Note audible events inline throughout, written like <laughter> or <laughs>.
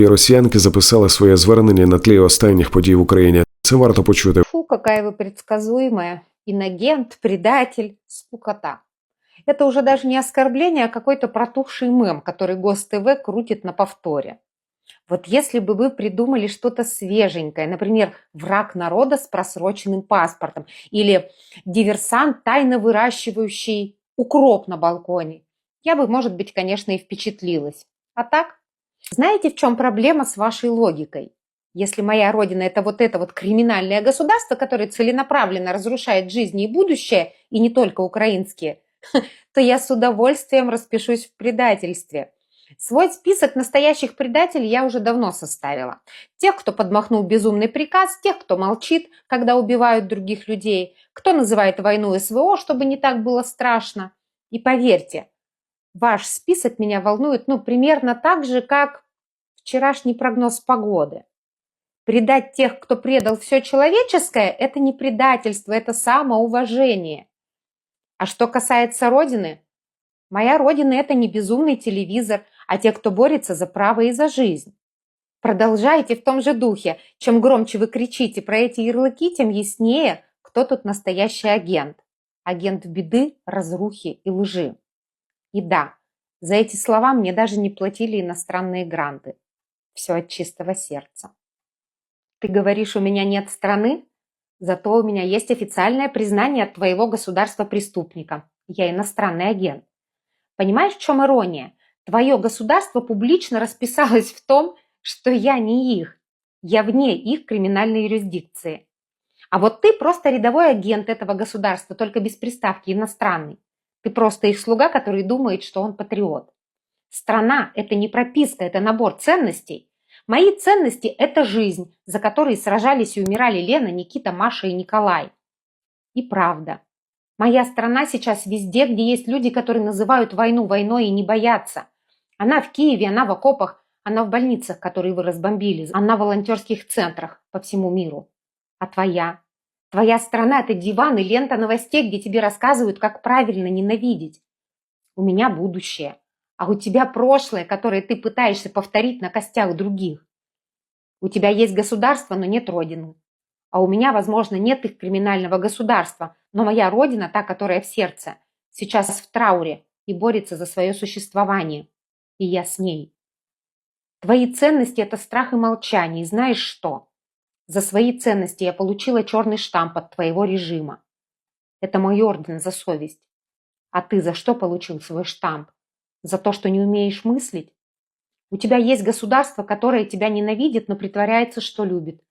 Дві росіянки записали своє звернення на тлі останніх подій в Україні. Це варто почути. Фу, какая вы предсказуемая. Инагент, предатель, скукота. Это уже даже не оскорбление, а какой-то протухший мем, который ГосТВ крутит на повторе. Вот если бы вы придумали что-то свеженькое, например, враг народа с просроченным паспортом или диверсант, тайно выращивающий укроп на балконе, я бы, может быть, конечно, и впечатлилась. А так? Знаете, в чем проблема с вашей логикой? Если моя родина – это вот это вот криминальное государство, которое целенаправленно разрушает жизни и будущее, и не только украинские, <laughs> то я с удовольствием распишусь в предательстве. Свой список настоящих предателей я уже давно составила. Тех, кто подмахнул безумный приказ, тех, кто молчит, когда убивают других людей, кто называет войну СВО, чтобы не так было страшно. И поверьте, ваш список меня волнует ну, примерно так же, как вчерашний прогноз погоды. Предать тех, кто предал все человеческое, это не предательство, это самоуважение. А что касается Родины, моя Родина – это не безумный телевизор, а те, кто борется за право и за жизнь. Продолжайте в том же духе. Чем громче вы кричите про эти ярлыки, тем яснее, кто тут настоящий агент. Агент беды, разрухи и лжи. И да, за эти слова мне даже не платили иностранные гранты. Все от чистого сердца. Ты говоришь, у меня нет страны? Зато у меня есть официальное признание от твоего государства преступника. Я иностранный агент. Понимаешь, в чем ирония? Твое государство публично расписалось в том, что я не их. Я вне их криминальной юрисдикции. А вот ты просто рядовой агент этого государства, только без приставки иностранный. Ты просто их слуга, который думает, что он патриот. Страна – это не прописка, это набор ценностей. Мои ценности – это жизнь, за которой сражались и умирали Лена, Никита, Маша и Николай. И правда. Моя страна сейчас везде, где есть люди, которые называют войну войной и не боятся. Она в Киеве, она в окопах, она в больницах, которые вы разбомбили, она в волонтерских центрах по всему миру. А твоя? Твоя страна – это диван и лента новостей, где тебе рассказывают, как правильно ненавидеть. У меня будущее, а у тебя прошлое, которое ты пытаешься повторить на костях других. У тебя есть государство, но нет родины. А у меня, возможно, нет их криминального государства, но моя родина, та, которая в сердце, сейчас в трауре и борется за свое существование. И я с ней. Твои ценности – это страх и молчание. И знаешь что? За свои ценности я получила черный штамп от твоего режима. Это мой орден за совесть. А ты за что получил свой штамп? За то, что не умеешь мыслить? У тебя есть государство, которое тебя ненавидит, но притворяется, что любит.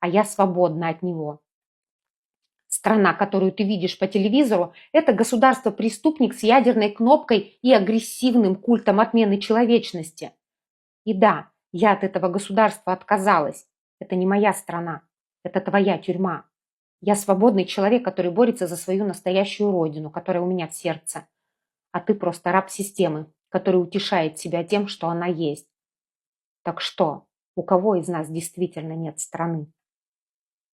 А я свободна от него. Страна, которую ты видишь по телевизору, это государство-преступник с ядерной кнопкой и агрессивным культом отмены человечности. И да, я от этого государства отказалась. Это не моя страна. Это твоя тюрьма. Я свободный человек, который борется за свою настоящую родину, которая у меня в сердце. А ты просто раб системы, который утешает себя тем, что она есть. Так что, у кого из нас действительно нет страны?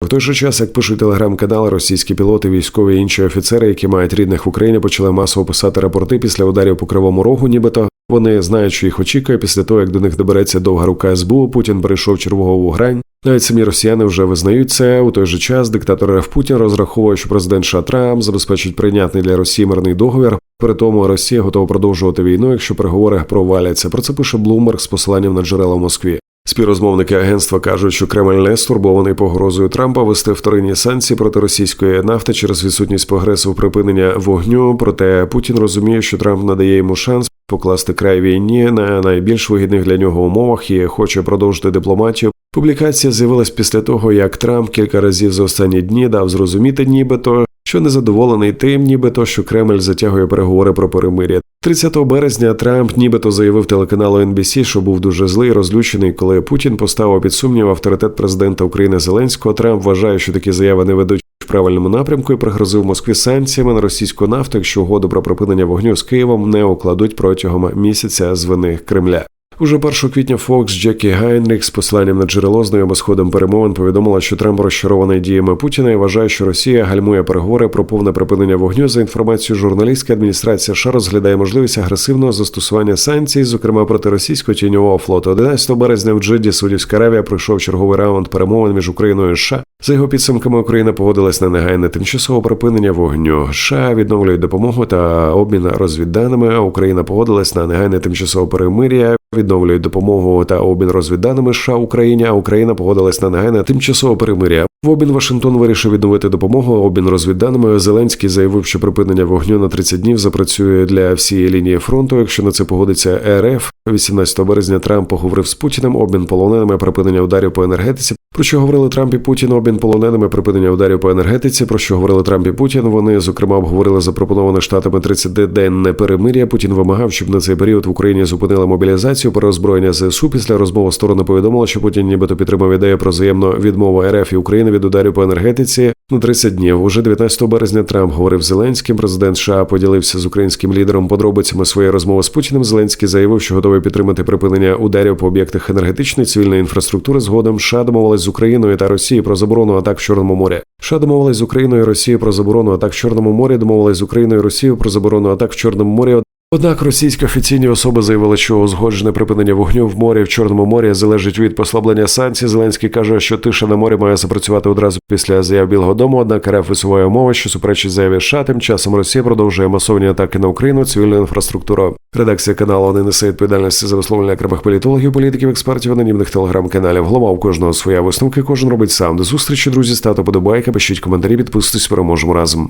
В той же час, як пишуть телеграм-канали, російські пілоти, військові і інші офіцери, які мають рідних в Україні, почали масово писати рапорти після ударів по кривому рогу, нібито вони знають, що їх очікує після того, як до них добереться довга рука СБУ. Путін перейшов чергову грань. Навіть самі росіяни вже визнають це. У той же час диктатор РФ Путін розраховує, що президент США Трамп забезпечить прийнятний для Росії мирний договір. При тому Росія готова продовжувати війну, якщо переговори проваляться. Про це пише Блумберг з посиланням на джерела в Москві. Співрозмовники агентства кажуть, що Кремль не стурбований погрозою Трампа вести вторинні санкції проти російської нафти через відсутність прогресу припинення вогню. Проте Путін розуміє, що Трамп надає йому шанс покласти край війні на найбільш вигідних для нього умовах і хоче продовжити дипломатію. Публікація з'явилась після того, як Трамп кілька разів за останні дні дав зрозуміти, нібито що незадоволений тим, нібито що Кремль затягує переговори про перемир'я. 30 березня Трамп нібито заявив телеканалу NBC, що був дуже злий, розлючений, коли Путін поставив під сумнів авторитет президента України Зеленського. Трамп вважає, що такі заяви не ведуть правильному напрямку і пригрозив Москві санкціями на російську нафту, якщо угоду про припинення вогню з Києвом не укладуть протягом місяця з вини Кремля. Уже 1 квітня Фокс Джекі Гайнрік з посиланням на джерело знайоме з ходом перемовин повідомила, що Трамп розчарований діями Путіна і вважає, що Росія гальмує переговори про повне припинення вогню. За інформацією журналістська адміністрація США розглядає можливість агресивного застосування санкцій, зокрема проти російського тіньового флоту. 11 березня в Джиді Саудівська Аравія пройшов черговий раунд перемовин між Україною і США. За його підсумками Україна погодилась на негайне тимчасове припинення вогню. США відновлюють допомогу та обмін розвідданими. Україна погодилась на негайне тимчасове перемир'я. Відновлюють допомогу та обмін розвідданими США Україні. А Україна погодилась на негайне тимчасове перемир'я. В обмін Вашингтон вирішив відновити допомогу. Обмін розвідданими. Зеленський заявив, що припинення вогню на 30 днів запрацює для всієї лінії фронту. Якщо на це погодиться РФ, 18 березня Трамп поговорив з Путіним. Обмін полоненими, припинення ударів по енергетиці. Про що говорили Трамп і Путін? Обмін полоненими, припинення ударів по енергетиці. Про що говорили Трамп і Путін? Вони зокрема обговорили запропоноване штатами 30-денне перемир'я. Путін вимагав, щоб на цей період в Україні зупинили мобілізацію переозброєння ЗСУ. Після розмови сторони повідомили, що Путін нібито підтримав ідею про взаємну відмову РФ і України від ударів по енергетиці на 30 днів. Уже 19 березня Трамп говорив Зеленським. Президент США поділився з українським лідером подробицями своєї розмови з Путіним. Зеленський заявив, що готовий підтримати припинення ударів по об'єктах енергетичної цивільної інфраструктури. Згодом США домовились з Україною та Росією про заборону атак в Чорному морі. США домовились з Україною і Росією про заборону атак в Чорному морі. Домовились з Україною і Росією про заборону атак в Чорному морі. Однак російські офіційні особи заявили, що узгоджене припинення вогню в морі в Чорному морі залежить від послаблення санкцій. Зеленський каже, що тиша на морі має запрацювати одразу після заяв Білого Дому. Однак РФ висуває умови, що суперечить заяві США. Тим часом Росія продовжує масовні атаки на Україну, цивільну інфраструктуру. Редакція каналу не несе відповідальності за висловлення окремих політологів, політиків, експертів, анонімних телеграм-каналів. Голова у кожного своя висновки. Кожен робить сам. До зустрічі, друзі. Ставте подобайка, пишіть коментарі, підписуйтесь. Переможемо разом.